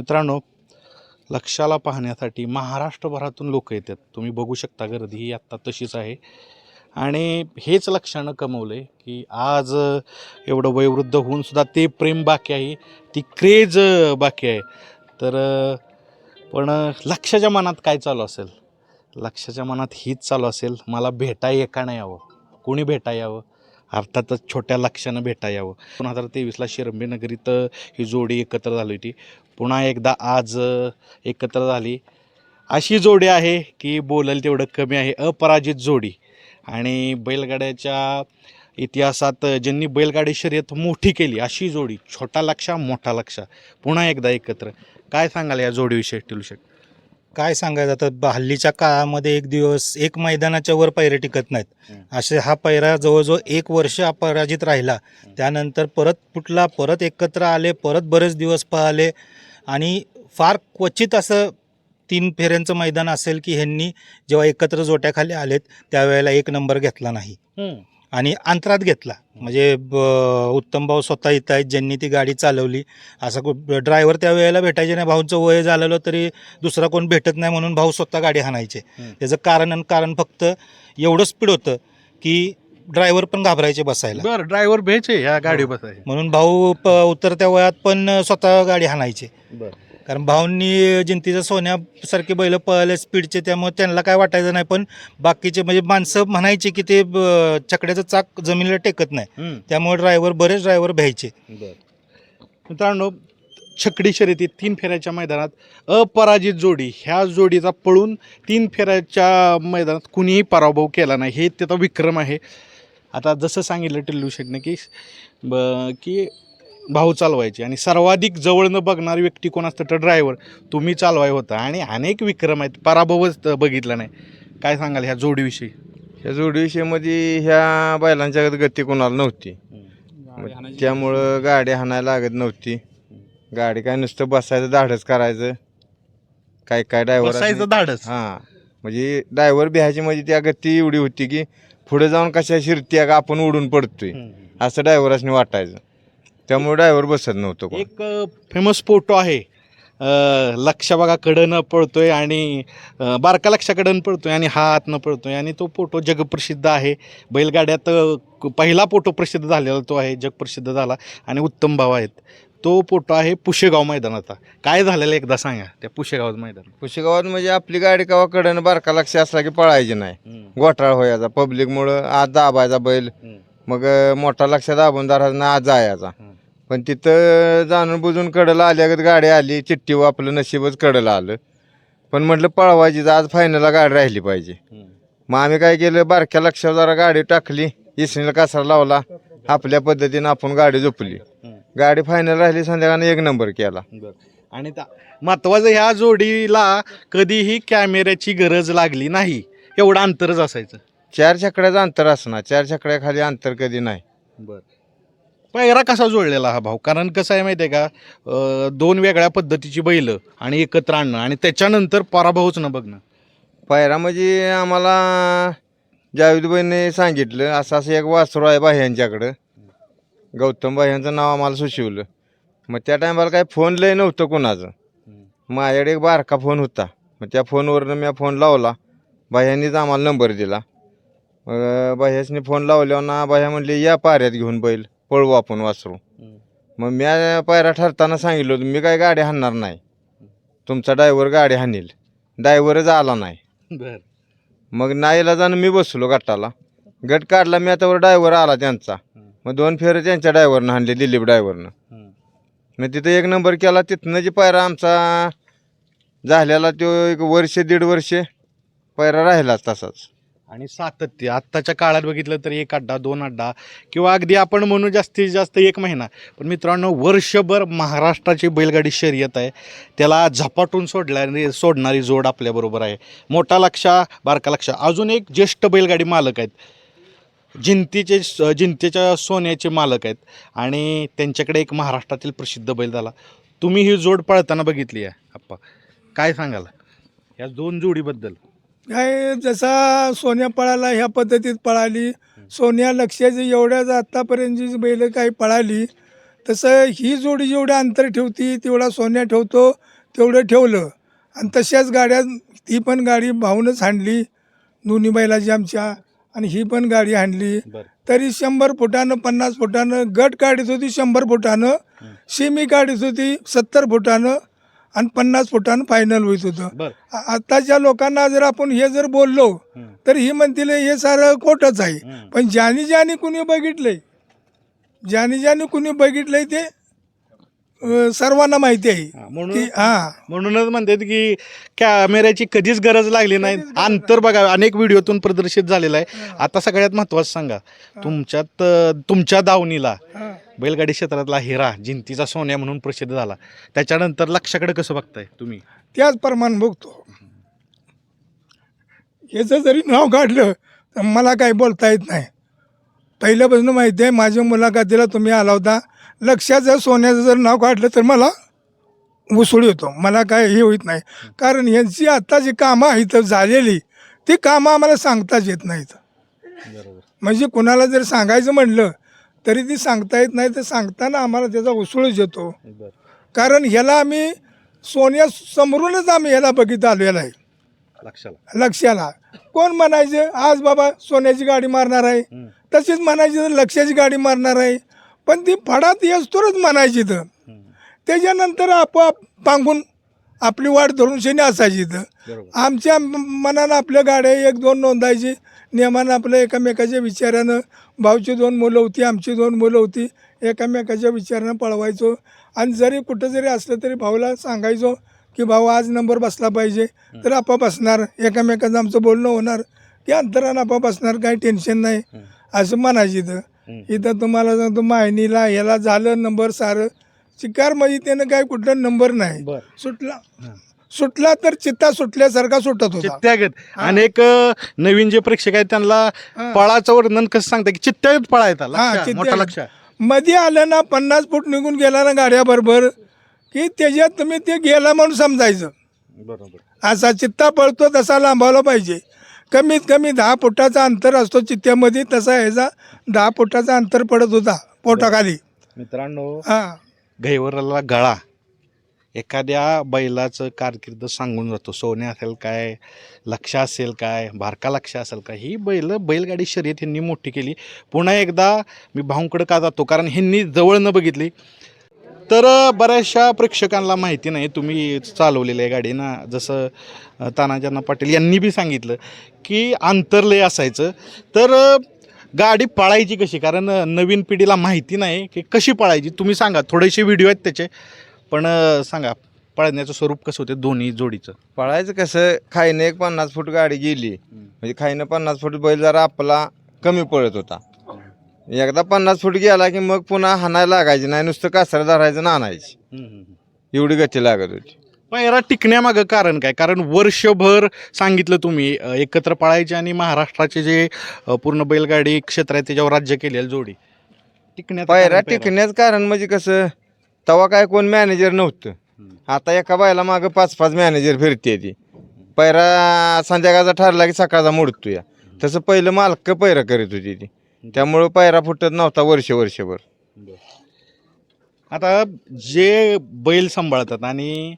मित्रांनो लक्षाला पाहण्यासाठी महाराष्ट्रभरातून लोक येतात. तुम्ही बघू शकता गर्दी ही आत्ता तशीच आहे. आणि हेच लक्षानं कमवलं आहे की आज एवढं वयोवृद्ध होऊन सुद्धा ते प्रेम बाकी आहे ती क्रेज बाकी आहे. तर पण लक्षाच्या मनात काय चालू असेल? लक्षाच्या मनात हीच चालू असेल मला भेटा एका नाही यावं. कोणी भेटा यावं? अर्थातच छोट्या लक्षानं भेटा यावं. दोन हजार तेवीसला शिरंबे नगरीत ही जोडी एकत्र झाली होती. पुन्हा एकदा आज एकत्र झाली. अशी जोडी आहे की बोलल तेवढं कमी आहे अपराजित जोडी. आणि बैलगाड्याच्या इतिहासात ज्यांनी बैलगाडी शर्यत मोठी केली अशी जोडी छोटा लक्षा मोठा लक्षा पुन्हा एकदा एकत्र. काय सांगाल या जोडीविषयी टिलू शेट काय सांगायचं आता हल्लीच्या काळामध्ये एक दिवस एक मैदानाच्या वर पैरे टिकत नाहीत. असे हा पैरा जवळजवळ एक वर्ष अपराजित राहिला. त्यानंतर परत फुटला परत एकत्र आले परत बरेच दिवस पळाले. आणि फार क्वचित असं तीन फेऱ्यांचं मैदान असेल की ह्यांनी जेव्हा एकत्र जोट्याखाली आलेत त्यावेळेला एक नंबर घेतला नाही. आणि अंतरात घेतला. म्हणजे उत्तम भाऊ स्वतः इथं आहेत ज्यांनी ती गाडी चालवली. असं ड्रायव्हर त्या वेळेला भेटायचे नाही. भाऊंचं वय झालेलं तरी दुसरा कोण भेटत नाही म्हणून भाऊ स्वतः गाडी हाणायचे. त्याचं कारण आणि कारण फक्त एवढं स्पीड होतं की ड्रायव्हर पण घाबरायचे बसायला. बरं ड्रायव्हर भेचे या गाडी बसायचे. म्हणून भाऊ प- उतरत्या वयात पण स्वतः गाडी हाणायचे. बरं. कारण भाऊंनी जिंतीच्या सोन्यासारखे बैल पळाले स्पीडचे त्यामुळे त्यांना काय वाटायचं नाही पण बाकीचे म्हणजे माणसं म्हणायचे की ते ब- छकड्याचं चाक जमिनीला टेकत नाही. त्यामुळे ड्रायव्हर बरेच ड्रायव्हर भ्यायचे. मित्रांनो छकडी शर्यतीत तीन फेऱ्याच्या मैदानात अपराजित जोडी. ह्या जोडीचा पळून तीन फेऱ्याच्या मैदानात कुणीही पराभव केला नाही. हे त्याचा विक्रम आहे. आता जसं सांगितलं टिल्लू शेटने की ब की भाऊ चालवायचे आणि सर्वाधिक जवळनं बघणारी व्यक्ती कोण असतं तर ड्रायव्हर तुम्ही चालवाय होता आणि अनेक विक्रम आहेत. पराभवच बघितला नाही. काय सांगाल ह्या जोडीविषयी? या जोडीविषयीमध्ये ह्या बैलांच्या गती कोणाला नव्हती. त्यामुळं गाडी हाणायला लागत नव्हती. गाडी काय नुसतं बसायचं धाडस करायचं. काय काय बसायचं ड्रायव्हर धाडस. हां. म्हणजे ड्रायव्हर बिहायची म्हणजे त्या गती एवढी होती की पुढे जाऊन कशा शिरत्या का आपण उडून पडतोय? असं ड्रायव्हरासनी वाटायचं. त्यामुळे ड्रायव्हर बसत नव्हतं कोण. एक फेमस फोटो आहे. अ, लक्ष बघा कडनं पळतोय आणि अ, बारका लक्षाकडनं पळतोय आणि हा हातनं पळतोय आणि तो फोटो जगप्रसिद्ध आहे. बैलगाड्यात अ, क- पहिला फोटो प्रसिद्ध झालेला तो आहे जगप्रसिद्ध झाला आणि उत्तम भाव आहेत. तो फोटो आहे पुशेगाव मैदानाचा. काय झालेलं एकदा सांगा त्या पुशेगाव मैदान कुशेगावात म्हणजे आपली गाडी कवा कडनं बारका लक्ष असला की पळायची नाही. घोटाळा व्हायचा पब्लिकमुळं आज दाबायचा बैल. मग मोठा लक्ष दाबून दारानं आज जायचा. पण तिथं जाणून बुजून कडला आल्यागत गाडी आली चिठ्ठी व आपलं नशीबच कडला आलं. पण म्हटलं पळवायची आज फायनलला गाडी राहिली पाहिजे. मग आम्ही काय केलं बारक्या लक्षावर जरा गाडी टाकली इसणीला कासारा लावला. आपल्या पद्धतीनं आपण गाडी झोपली. गाडी फायनल राहिली संध्याकाळी एक नंबर केला. आणि त्या महत्वाचं ह्या जोडीला कधीही कॅमेऱ्याची गरज लागली नाही. एवढं अंतरच असायचं. चार छकड्याचं अंतर असणार. चार छकड्याखाली अंतर कधी नाही. बर. पैरा कसा जोडलेला हा भाऊ? कारण कसं आहे माहिती आहे का अं, दोन वेगळ्या पद्धतीची बैल आणि एकत्र आणणं. आणि त्याच्यानंतर पराभवच न बघणं. पायरा म्हणजे आम्हाला जावेदबाईंनी सांगितलं असं असं एक वासरू आहे बाह्यांच्याकडं गौतम बाह्यांचं नाव आम्हाला सुचवलं. मग त्या टायमाला काय फोन लय नव्हतं कोणाचं. माझ्याकडे एक बारका फोन होता. मग त्या फोनवरनं मी फोन लावला. बाह्यांनीच आम्हाला नंबर दिला. मग बाह्यासनी फोन लावल्यावर ना बाह्या म्हणले या पाऱ्यात घेऊन बैल पळवू आपण वासरू. मग मी पायरा ठरताना सांगितलं होतं मी काय गाडी हाणणार नाही. तुमचा ड्रायव्हर गाडी हाणील. ड्रायव्हरच आला नाही. बर. मग नाईला जाणं मी बसलो गटाला. गट काढला मी आता ड्रायव्हर आला त्यांचा. मग दोन फेरे त्यांच्या ड्रायव्हरनं हाणले दिलीप ड्रायव्हरनं. मग तिथं एक नंबर केला तिथनं जी पायरा आमचा झालेला तो एक वर्ष दीड वर्ष पायरा राहिलाच तसाच. आणि सातत्य आत्ताच्या काळात बघितलं तर एक अड्डा दोन अड्डा किंवा अगदी आपण म्हणू जास्तीत जास्त एक महिना. पण मित्रांनो वर्षभर महाराष्ट्राची बैलगाडी शर्यत आहे. त्याला झपाटून सोडल्याने सोडणारी जोड आपल्याबरोबर आहे. मोठा लक्षा बारका लक्षा अजून एक ज्येष्ठ बैलगाडी मालक आहेत. जिंतीचे जिंतीच्या सोन्याचे मालक आहेत. आणि त्यांच्याकडे एक महाराष्ट्रातील प्रसिद्ध बैल झाला. तुम्ही ही जोड पळताना बघितली आहे आप्पा. काय सांगाल? या दोन जोडीबद्दल. काय जसा सोन्या पळाला ह्या पद्धतीत पळाली. सोन्या लक्षाची एवढ्याच आत्तापर्यंत जी बैल काही पळाली तसं ही जोडी जेवढं अंतर ठेवती तेवढा सोन्या ठेवतो तेवढं ठेवलं. आणि तशाच गाड्या ती पण गाडी भाऊनच हाणली दोन्ही बैलाची आमच्या. आणि ही पण गाडी बरं. तरी शंभर फुटानं पन्नास फुटानं गट काढत होती शंभर फुटानं सेमी काढत होती सत्तर फुटानं आणि पन्नास फुटानं फायनल होत होतं. आताच्या लोकांना जर आपण हे जर बोललो. तर ही म्हणतील हे सारं खोटंच आहे. पण ज्याने ज्याने कुणी बघितलंय ज्याने ज्याने कुणी बघितलंय ते अं, सर्वांना माहिती आहे. की म्हणून हा. म्हणूनच म्हणतात की कॅमेऱ्याची कधीच गरज लागली नाही. अंतर बघा अनेक व्हिडिओतून प्रदर्शित झालेलं आहे. आता सगळ्यात महत्वाचं सांगा. तुमच्यात अं, तुमच्या दावणीला हा. बैलगाडी क्षेत्रातला हिरा जिंतीचा सोन्या म्हणून प्रसिद्ध झाला. त्याच्यानंतर लक्षाकडे कसं बघताय तुम्ही? त्याच प्रमाण बघतो. याचं जरी नाव काढलं तर मला काही बोलता येत नाही. पहिल्यापासून माहिती आहे माझ्या मुलाखतीला तुम्ही आला होता. लक्षाचं सोन्याचं जर नाव काढलं तर मला उसळी होतो. मला काय हे होत नाही. कारण यांची आता जी कामं आहेत झालेली ती कामं आम्हाला सांगताच येत नाहीत. म्हणजे कुणाला जर सांगायचं म्हणलं तरी ती सांगता येत नाही तर सांगताना आम्हाला त्याचा उसळच येतो. कारण ह्याला आम्ही सोन्या समोरूनच आम्ही ह्याला बघित आलेला आहे. लक्षाला. लक्षाला. कोण म्हणायचे आज बाबा सोन्याची गाडी मारणार आहे. तशीच म्हणायची तर लक्षाची गाडी मारणार आहे. पण ती फडात येस्तोरच म्हणायची तर त्याच्यानंतर आपोआप पांगून आपली वाट धरून शेणी असायची तर बरोबर. आमच्या मनानं आपल्या गाड्या एक दोन नोंदायची. नियमानं आपल्या एकामेकाच्या विचारानं भाऊची दोन मुलं होती आमची दोन मुलं होती एकामेकाच्या विचारानं पळवायचो. आणि जरी कुठं जरी असलं तरी भाऊला सांगायचो की भाऊ आज नंबर बसला पाहिजे. तर आपा बसणार. एकामेकाचं आमचं बोलणं होणार. की अंतरानं आपा बसणार. काही टेन्शन नाही. असं म्हणायची इथं. इथं तुम्हाला सांगतो मायनीला ह्याला झालं नंबर सारं. शिकार म्हणजे त्यानं काय कुठला नंबर नाही. बर. सुटला. सुटला तर चित्ता सुटल्यासारखा सुटत होता. चित्त्यागत अनेक अं, नवीन जे प्रेक्षक आहेत त्यांना पळाचं वर्णन कसं सांगता की चित्त्यागत पळा येतात हा, लक्ष, मोठा चित्त्यागत. लक्ष. मध्ये आलं ना पन्नास फूट निघून गेला ना गाड्याबरोबर की त्याच्यात तुम्ही ते गेला म्हणून समजायचं. बरोबर. असा चित्ता पळतो तसा लांबवला पाहिजे. कमीत कमी दहा फुटाचा अंतर असतो चित्त्यामध्ये तसा ह्याचा दहा फुटाचा अंतर पडत होता पोटाखाली. मित्रांनो हा. गैवराला गळा. एखाद्या बैलाचं कारकीर्द सांगून जातो. सोने असेल काय लक्ष असेल काय बारका लक्ष असेल काय ही बैल बैलगाडी शर्यत ह्यांनी मोठी केली. पुन्हा एकदा मी भाऊंकडे का जातो? कारण ह्यांनी जवळ न बघितली. तर बऱ्याचशा प्रेक्षकांना माहिती नाही तुम्ही चालवलेलं आहे गाडी ना. जसं तानाजींना पाटील यांनी बी सांगितलं की अंतर लय असायचं. तर गाडी पळायची कशी? कारण नवीन पिढीला माहिती नाही की कशी पळायची. तुम्ही सांगा थोडेसे व्हिडिओ आहेत त्याचे. पण सांगा पळण्याचं स्वरूप कसं होते दोन्ही जोडीचं? पळायचं कसं खाईनं एक पन्नास फूट गाडी गेली. म्हणजे खाईनं पन्नास फूट बैल जरा आपला कमी पळत होता. एकदा पन्नास फूट गेला की मग पुन्हा हाणायला लागायची नाही नुसतं कासरा धरायचं ना आणायची. एवढी गती लागत होती. पहिला टिकण्यामागं कारण काय? कारण वर्षभर सांगितलं तुम्ही अ, एकत्र पळायचे आणि महाराष्ट्राचे जे अ, पूर्ण बैलगाडी क्षेत्र आहे त्याच्यावर राज्य केलेलं जोडी. टिकण्याचं पायऱ्या कारण. टिकण्याचं कारण म्हणजे कसं तेव्हा काय कोण मॅनेजर नव्हतं. आता एका बायला मागं पाच पाच मॅनेजर फिरते ती. पैरा संध्याकाळचा ठरला की सकाळचा मोडतो या तसं पहिलं मालक पैरा करीत होती ती. त्यामुळं पायरा फुटत नव्हता वर्ष वर्षभर. आता जे बैल सांभाळतात आणि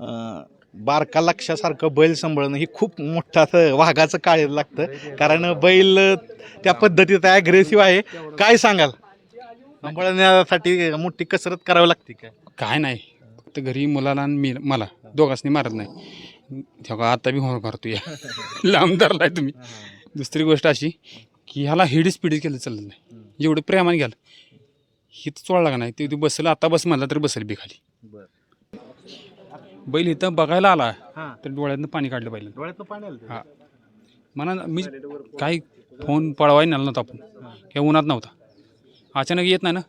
अं, बारका लक्षासारखं बैल सांभाळणं ही खूप मोठं असं वाघाचं काळ लागतं. कारण बैल त्या पद्धतीत ॲग्रेसिव्ह आहे. काय सांगाल? सांभाळण्यासाठी मोठी कसरत करावी लागते काय? काय नाही. फक्त घरी मुलाला आणि मी मला. दोघांनी मारत नाही. तेव्हा आता बी होणार करतो या लांब धरलाय तुम्ही. दुसरी गोष्ट अशी की ह्याला हेड स्पीड केलं चालत नाही. एवढं प्रेमाने घ्याल. ही चोळला का नाही? ते बसलं आता बस म्हणला तरी बसेल बी खाली. बैल इथं बघायला आला हां. तर डोळ्यातनं पाणी काढलं पाहिजे डोळ्यात पाणी हा. म्हणा मी काही फोन पळवाय नेला नव्हता आपण. किंवा उन्हात नव्हता. अचानक येत नाही ना?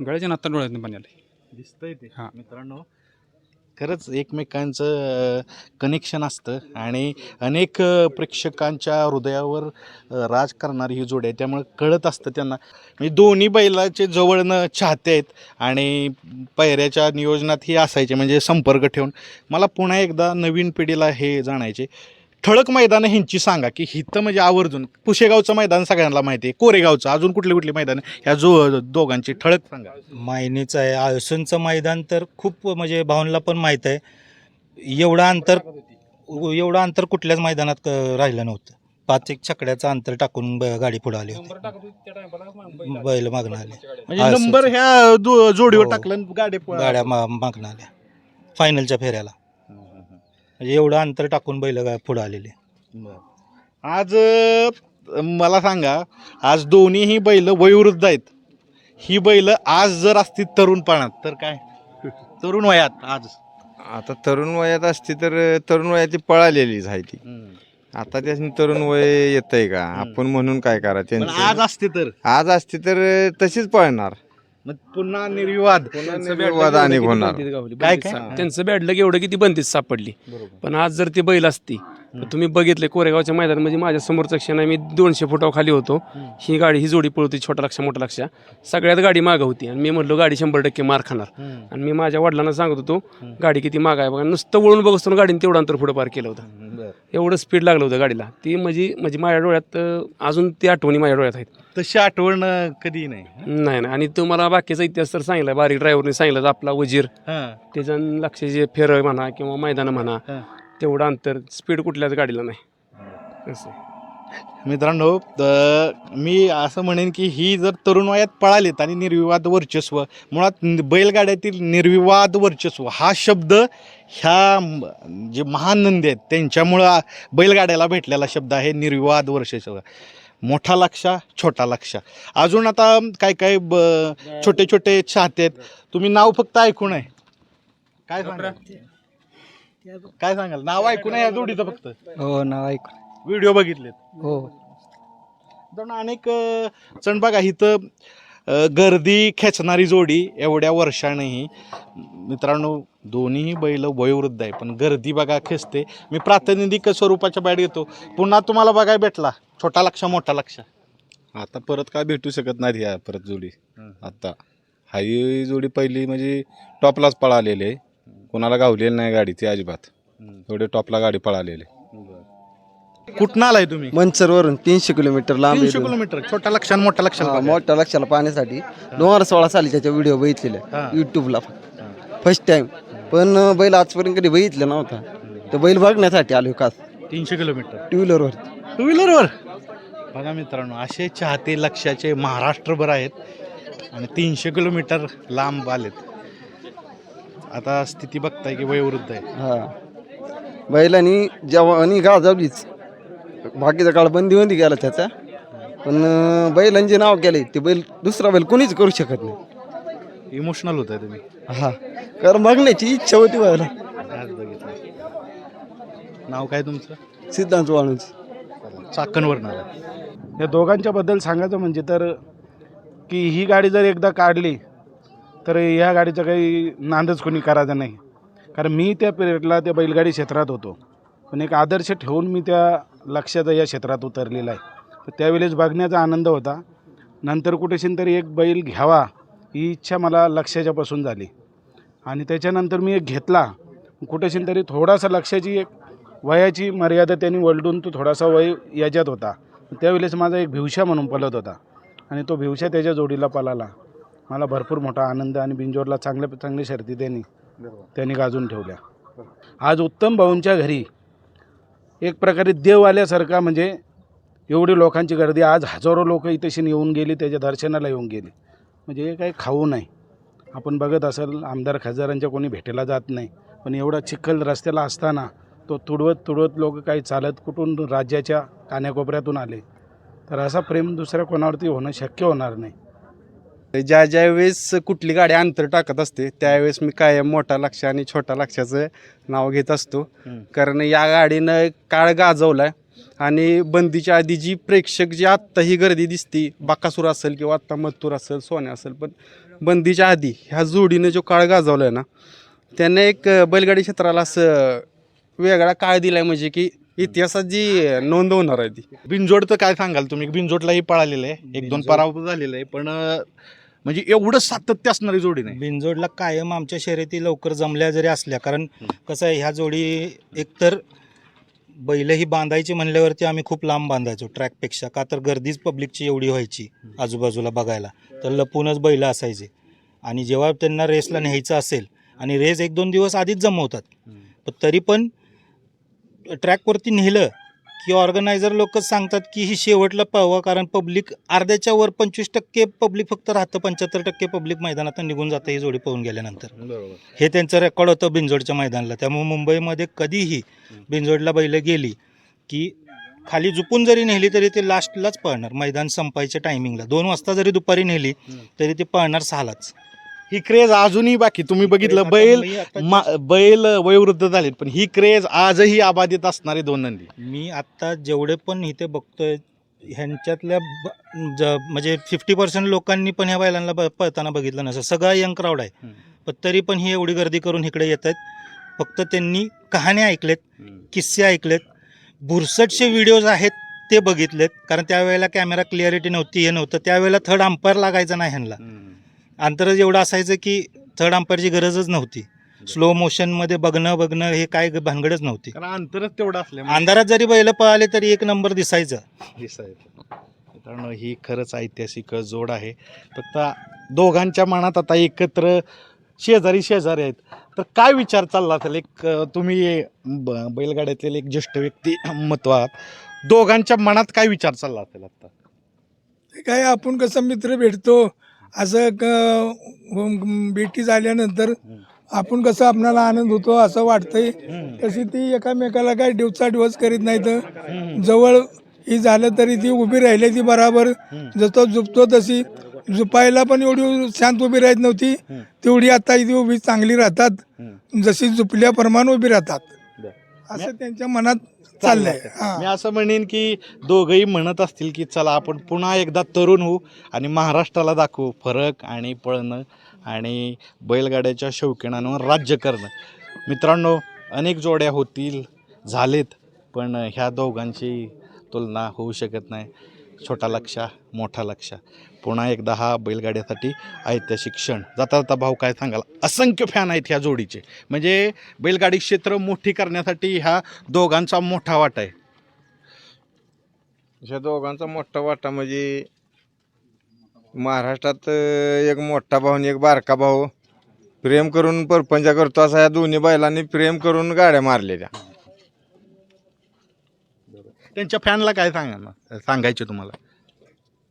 गळ्याच्या नात्ता डोळ्यातनं पाणी आलं दिसतंय ते. हां. मित्रांनो खरंच एकमेकांचं कनेक्शन असतं आणि अनेक प्रेक्षकांच्या हृदयावर राज करणारी ही जोडी आहे. त्यामुळे कळत असतं त्यांना. म्हणजे दोन्ही बैलाचे जवळनं चाहते आहेत आणि पैऱ्याच्या नियोजनात ही असायचे म्हणजे संपर्क ठेवून. मला पुन्हा एकदा नवीन पिढीला हे जाणायचे. ठळक मैदानं ह्यांची सांगा की हिथं म्हणजे आवर्जून पुशेगावचं मैदान सगळ्यांना माहिती आहे कोरेगावचं अजून कुठली कुठली मैदान? ह्या जो दोघांची ठळक सांगा. मायनीचं आहे. आळसूंचं मैदान तर खूप म्हणजे भावनला पण माहीत आहे. एवढं अंतर एवढं अंतर कुठल्याच मैदानात क- राहिलं नव्हतं. पाच एक छकड्याचं अंतर टाकून ब- गाडी पुढे आली होती. बैल मागणं आले. म्हणजे. नंबर ह्या दो- जोडीवर हो. टाकलं आणि गाडी पळ- गाड्या मा मागणं आल्या. फायनलच्या फेऱ्याला. म्हणजे एवढं अंतर टाकून बैल गा- पुढे आलेले. आज अ, मला सांगा आज दोन्हीही बैल वयोवृद्ध आहेत. ही बैल आज जर असती तरुण पाण्यात तर काय? तरुण वयात आज. आता तरुण वयात असती तर तरुण वयाची पळालेलीच आहे ती. आता त्याच्यानी तरुण वय येत आहे का आपण म्हणून काय करा पण त्यांचं? आज असते तर? आज असती तर तशीच पळणार. मग पुन्हा निर्विवाद. विवाद अनेक होणार. काय काय? त्यांचं बॅडलं एवढं किती बंदीच सापडली. पण आज जर ती बैल असती तुम्ही बघितले कोरेगावच्या मैदानामध्ये माझ्या समोरचं क्षण आहे. मी दोनशे फुटावर खाली होतो. ही गाडी ही जोडी पळवती छोटा लक्ष मोठा लक्ष सगळ्यात गाडी मागं होती आणि मी म्हटलो गाडी शंभर टक्के मार खाणार. आणि मी माझ्या वडिलांना सांगत होतो गाडी किती माग आहे बघा. नुसतं वळून बघतो गाडीने तेवढं अंतर पुढे पार केलं होतं. एवढं स्पीड लागलं होतं गाडीला. ती म्हणजे म्हणजे माझ्या डोळ्यात अजून ती आठवणी माझ्या डोळ्यात आहेत. तशी आठवण कधी नाही नाही आणि तुम्हाला बाकीचा इतिहास तर सांगितला. बारीक ड्रायव्हरने सांगितलं आपला वजीर. हा. त्याच्या लक्ष जे फेर म्हणा किंवा मैदान म्हणा. तेवढं अंतर स्पीड कुठल्याच गाडीला नाही. असं मित्रांनो त- मी असं म्हणेन की ही जर तरुण वयात पळालीत आणि निर्विवाद वर्चस्व मुळात न- बैलगाड्यातील निर्विवाद वर्चस्व हा शब्द ह्या म- जे महान नंदी आहेत त्यांच्यामुळं आ- बैलगाड्याला भेटलेला शब्द आहे निर्विवाद वर्चस्व. मोठा लक्ष छोटा लक्ष. अजून आता काय काय ब छोटे छोटे चाहते आहेत. तुम्ही नाव फक्त ऐकून आहे. काय सांगाल? काय सांगाल? नाव ऐकून या जोडीचं फक्त. हो नाव ऐक व्हिडिओ बघितलेत. हो. पण अनेक अ, चण बघा इथं अ, गर्दी खेचणारी जोडी एवढ्या वर्षानेही. मित्रांनो दोन्हीही बैल वयोवृद्ध आहे पण गर्दी बघा खेचते. मी प्रातिनिधिक स्वरूपाच्या बॅट घेतो पुन्हा तुम्हाला बघायला भेटला. छोटा लक्ष मोठा लक्ष. आता परत काय भेटू शकत नाही ह्या परत जोडी. आता हाही जोडी पहिली म्हणजे टॉपलाच पळालेली आहे. कोणाला गावलेली नाही गाडी ती अजिबात. एवढे टॉपला गाडी पळालेली. कुठनं आलाय तुम्ही? मंचरवरून तीनशे किलोमीटर लांब तीनशे किलोमीटर. छोटा लक्ष आणि मोठा लक्ष हा, मोठ्या लक्षाला पाहण्यासाठी दोन हजार सोळा साली त्याच्या व्हिडिओ बघितलेले हा. युट्यूबला फर्स्ट टाइम पण अं, बैल आजपर्यंत कधी बघितलं नव्हता. तर बैल बघण्यासाठी आलो खास तीनशे किलोमीटर. टू व्हीलरवर टू व्हीलरवर बघा मित्रांनो असे चाहते लक्षाचे महाराष्ट्रभर आहेत आणि तीनशे किलोमीटर लांब आलेत. आता स्थिती बघताय की वयोवृद्ध आहे. हा. बैलांनी जेव्हा गाजवलीच बाकीचा काळ बंदीमध्ये गेला त्याचा. पण अं, बैलांचे नाव केले ते बैल दुसरा बैल कोणीच करू शकत नाही. इमोशनल होत आहे तुम्ही. हा. कारण बघण्याची इच्छा होती आज बघितलं. नाव काय तुमचं? सिद्धांत वाणूची चाकणवरून आलं. या दोघांच्या बद्दल सांगायचं म्हणजे तर की ही गाडी जर एकदा काढली तर ह्या गाडीचं काही नांदच कोणी करायचा नाही. कारण मी त्या पिरियडला त्या बैलगाडी क्षेत्रात होतो. पण एक आदर्श ठेवून मी त्या लक्षाचा या क्षेत्रात उतरलेला आहे. तर त्यावेळेस बघण्याचा आनंद होता. नंतर कुठेशीन तरी एक बैल घ्यावा ही इच्छा मला लक्षाच्यापासून झाली. आणि त्याच्यानंतर मी एक घेतला. कुठेशीन तरी थोडासा लक्षाची एक वयाची मर्यादा त्यांनी वलडून तो थोडासा वय याच्यात होता. त्यावेळेस माझा एक भिवशा म्हणून पलत होता. आणि तो भिवशा त्याच्या जोडीला पळाला. मला भरपूर मोठा आनंद आणि बिंजोरला चांगल्या चांगल्या शर्ती त्यांनी त्यांनी गाजून ठेवल्या. आज उत्तम भाऊंच्या घरी एक प्रकारे देव आल्यासारखा म्हणजे एवढी लोकांची गर्दी. आज हजारो लोक इथेशी येऊन गेली त्याच्या दर्शनाला येऊन गेली. म्हणजे हे काही खाऊ नाही. आपण बघत असाल आमदार खासदारांच्या कोणी भेटायला जात नाही. पण एवढा चिखल रस्त्याला असताना तो तुडवत तुडवत लोक काही चालत कुठून राज्याच्या कान्याकोपऱ्यातून आले. तर असा प्रेम दुसऱ्या कोणावरती होणं शक्य होणार नाही. ज्या ज्या वेळेस कुठली गाडी अंतर टाकत असते त्यावेळेस मी कायम मोठा लक्ष आणि छोटा लक्षाचं नाव घेत असतो. कारण या गाडीनं काळ गाजवलाय आणि बंदीच्या आधी जी प्रेक्षक जी आत्ता ही गर्दी दिसती बाकासूर असेल किंवा आत्ता मत्तूर असेल सोन्या असेल पण बंदीच्या आधी ह्या जोडीनं जो काळ गाजवलाय ना त्याने एक बैलगाडी क्षेत्राला असं वेगळा काळ दिलाय म्हणजे की इतिहासात जी नोंद होणार आहे ती. बिनजोडचं काय सांगाल तुम्ही? बिनजोडलाही पळालेलं आहे. एक दोन पराभव झालेलं आहे. पण म्हणजे एवढं सातत्य असणारी जोडी नाही. बिनजोडला कायम आमच्या शर्यती लवकर जमल्या जरी असल्या कारण कसं आहे ह्या जोडी एकतर बैल ही बांधायची म्हणल्यावरती आम्ही खूप लांब बांधायचो ट्रॅकपेक्षा. का तर गर्दीच पब्लिकची एवढी व्हायची आजूबाजूला बघायला. तर लपूनच बैल असायचे. आणि जेव्हा त्यांना रेसला न्यायचं असेल आणि रेस एक दोन दिवस आधीच जमवतात पण तरी पण ट्रॅकवरती नेलं की ऑर्गनायझर लोकच सांगतात की ही शेवटला पळवा कारण पब्लिक अर्ध्याच्या वर पंचवीस टक्के पब्लिक फक्त राहतं पंच्याहत्तर टक्के पब्लिक मैदानातून निघून जातं ही जोडी पळून गेल्यानंतर. हे त्यांचं रेकॉर्ड होतं बिंजोडच्या मैदानाला. त्यामुळे मुंबईमध्ये कधीही बिंजोडला बैल गेली की खाली झुपून जरी नेली तरी ते लास्टलाच पळणार. मैदान संपायच्या टायमिंगला दोन वाजता जरी दुपारी नेली तरी ते पळणार सहालाच. ही क्रेज अजूनही बाकी. तुम्ही बघितलं बैल मी बैल वयोवृद्ध झालेत पण ही क्रेज आजही आबादित असणारे दोन नंदी. मी आत्ता जेवढे पण इथे बघतोय ह्यांच्यातल्या ब- ज- म्हणजे फिफ्टी पर्सेंट लोकांनी पण ह्या बैलांना ब- पळताना बघितलं नसं सगळा यंग क्राऊड आहे. हम्म. पण तरी पण ही एवढी गर्दी करून इकडे येत आहेत फक्त त्यांनी कहाण्या ऐकलेत किस्से ऐकलेत बुरसटचे व्हिडिओज आहेत ते बघितलेत. कारण त्यावेळेला कॅमेरा क्लिअरिटी नव्हती हे नव्हतं. त्यावेळेला थर्ड अंपायर लागायचा नाही ह्यांना. अंतरच एवढं असायचं की थर्ड अंपायरची गरजच नव्हती. स्लो मोशनमध्ये बघणं बघणं हे काय भानगडच नव्हती. कारण अंतरच तेवढं असल्यामुळे. अंधारात जरी बैल पळाले तरी एक नंबर दिसायचं. दिसायचं. मित्रांनो ही खरंच ऐतिहासिक जोड आहे. फक्त दोघांच्या मनात आता एकत्र शेजारी शेजारी आहेत. तर काय विचार चालला असेल? एक अं, तुम्ही ब- बैलगाड्यातील एक ज्येष्ठ व्यक्ती महत्त्व आहात दोघांच्या मनात काय विचार चालला असेल आता? ते काय आपण कसं मित्र भेटतो? असं क- भेटी झाल्यानंतर आपण कसं आपणाला आनंद होतो असं वाटतंय. तशी ती एकामेकाला काय दिवसा दिवस करीत नाही तर जवळ ही झालं तरी ती उभी राहिली ती बराबर. जसं झुपतो तशी. झुपायला पण एवढी शांत उभी राहत नव्हती. तेवढी आता इथे उभी चांगली राहतात. जशी झुपल्याप्रमाणे उभी राहतात. असं त्यांच्या मनात चाललंय. मी असं म्हणेन की दोघंही म्हणत असतील की चला आपण पुन्हा एकदा तरुण होऊ आणि महाराष्ट्राला दाखवू फरक आणि पळणं आणि बैलगाड्याच्या शौकीनांवर राज्य करणं. मित्रांनो अनेक जोड्या होतील झालेत पण ह्या दोघांची तुलना होऊ शकत नाही. छोटा लक्षा मोठा लक्षा. पुन्हा एकदा हा बैलगाड्यासाठी ऐतिहासिक क्षण. जाता जाता भाऊ काय सांगाल? असंख्य फॅन आहेत ह्या जोडीचे. म्हणजे बैलगाडी क्षेत्र मोठी करण्यासाठी ह्या दोघांचा मोठा वाटा आहे. ह्या दोघांचा मोठा वाटा म्हणजे महाराष्ट्रात एक मोठा भाऊ आणि एक बारका भाऊ. प्रेम करून परपंच करतो असा या दोन्ही बैलांनी प्रेम करून गाड्या मारलेल्या. त्यांच्या फॅनला काय सांगा सांगायचे तुम्हाला.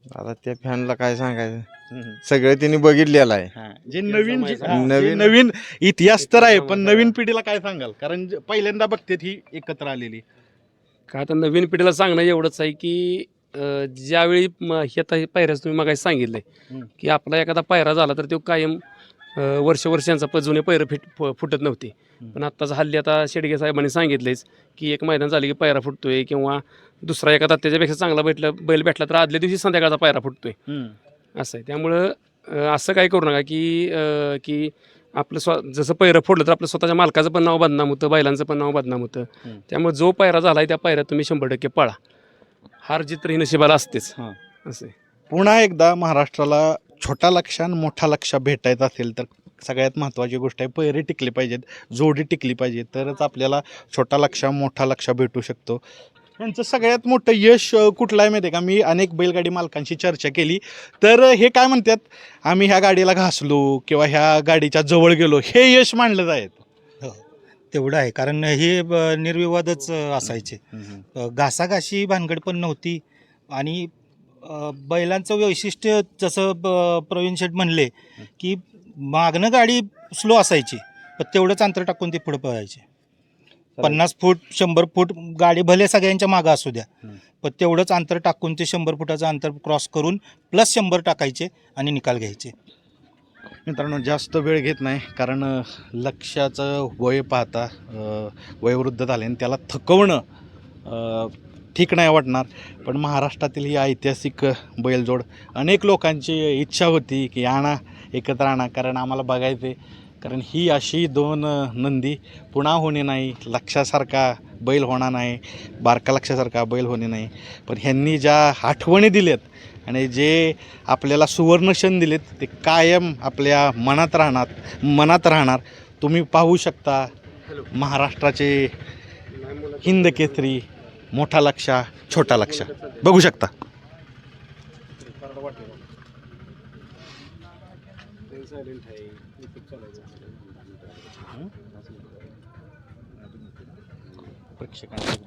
आता त्या फॅनला काय सांगायचं? सगळे त्यांनी बघितलेलं आहे. जे नवीन जे- नवीन- जे नवीन इतिहास तर आहे पण नवीन पिढीला काय सांगाल? कारण जे पहिल्यांदा बघते ही एकत्र आलेली. का आता नवीन पिढीला सांगणं एवढंच आहे की अं, ज्यावेळी म- हे आता हे पायऱ्याचं तुम्ही मगाशी सांगितलंय हम्म. की आपला एखादा पायरा झाला तर तो कायम वर्ष वर्षांचा प- जुने पैरं फिट फ- फुटत नव्हते. पण आत्ताच हल्ली आता शेडगे साहेबांनी सांगितलेच की एक मैदान झालं की पायरा फुटतोय किंवा दुसरा एखादा त्याच्यापेक्षा चांगला भेटला बैल भेटला तर आदल्या दिवशी संध्याकाळचा पायरा फुटतोय असं आहे त्यामुळं असं काय करू नका की की आपलं स्व जसं पैरं फोडलं तर आपलं स्वतःच्या मालकाचं पण नाव बदनाम होतं बैलांचं पण नाव बदनाम होतं. त्यामुळे जो पायरा झाला आहे त्या पायऱ्यात तुम्ही शंभर टक्के पळा हार जित ही नशिबाला असतेच हां. असं आहे. पुन्हा एकदा महाराष्ट्राला छोटा लक्ष आणि मोठा लक्ष भेटायचं असेल तर सगळ्यात महत्त्वाची गोष्ट आहे पैरे टिकली पाहिजेत जोडी टिकली पाहिजे तरच आपल्याला छोटा लक्ष मोठा लक्ष भेटू शकतो. यांचं सगळ्यात मोठं यश कुठलं आहे माहिती आहे का? मी अनेक बैलगाडी मालकांशी चर्चा केली. तर हे काय म्हणतात? आम्ही ह्या गाडीला घासलो किंवा ह्या गाडीच्या जवळ गेलो हे यश मानलं जायत तेवढं आहे. कारण हे निर्विवादच असायचे. घासाघाशी भानगड पण नव्हती आणि बैलांचं वैशिष्ट्य जसं ब- प्रवीण शेठ म्हणले की मागणं गाडी स्लो असायची पण तेवढंच अंतर टाकून ते पुढे पळायचे. पन्नास फूट शंभर फूट गाडी भले सगळ्यांच्या मागं असू द्या. पण तेवढंच अंतर टाकून ते शंभर फुटाचं अंतर क्रॉस करून प्लस शंभर टाकायचे आणि निकाल घ्यायचे. मित्रांनो जास्त वेळ घेत नाही कारण लक्षाचं वय पाहता वयोवृद्ध झाले आणि त्याला थकवणं ठीक नाही वाटणार. पण महाराष्ट्रातील ही ऐतिहासिक बैलजोड अनेक लोकांची इच्छा होती की आणा एकत्र आणा. कारण आम्हाला बघायचे कारण ही अशी दोन नंदी पुन्हा होणे नाही. लक्षासारखा बैल होणार नाही. बारका लक्षासारखा बैल होणे नाही. पण ह्यांनी ज्या आठवणी दिल्यात आणि जे आपल्याला सुवर्णक्षण दिलेत ते कायम आपल्या मनात राहणार मनात राहणार. तुम्ही पाहू शकता महाराष्ट्राचे हिंद केसरी मोठा लक्षा छोटा लक्षा. बघू शकता. प्रेक्षकांना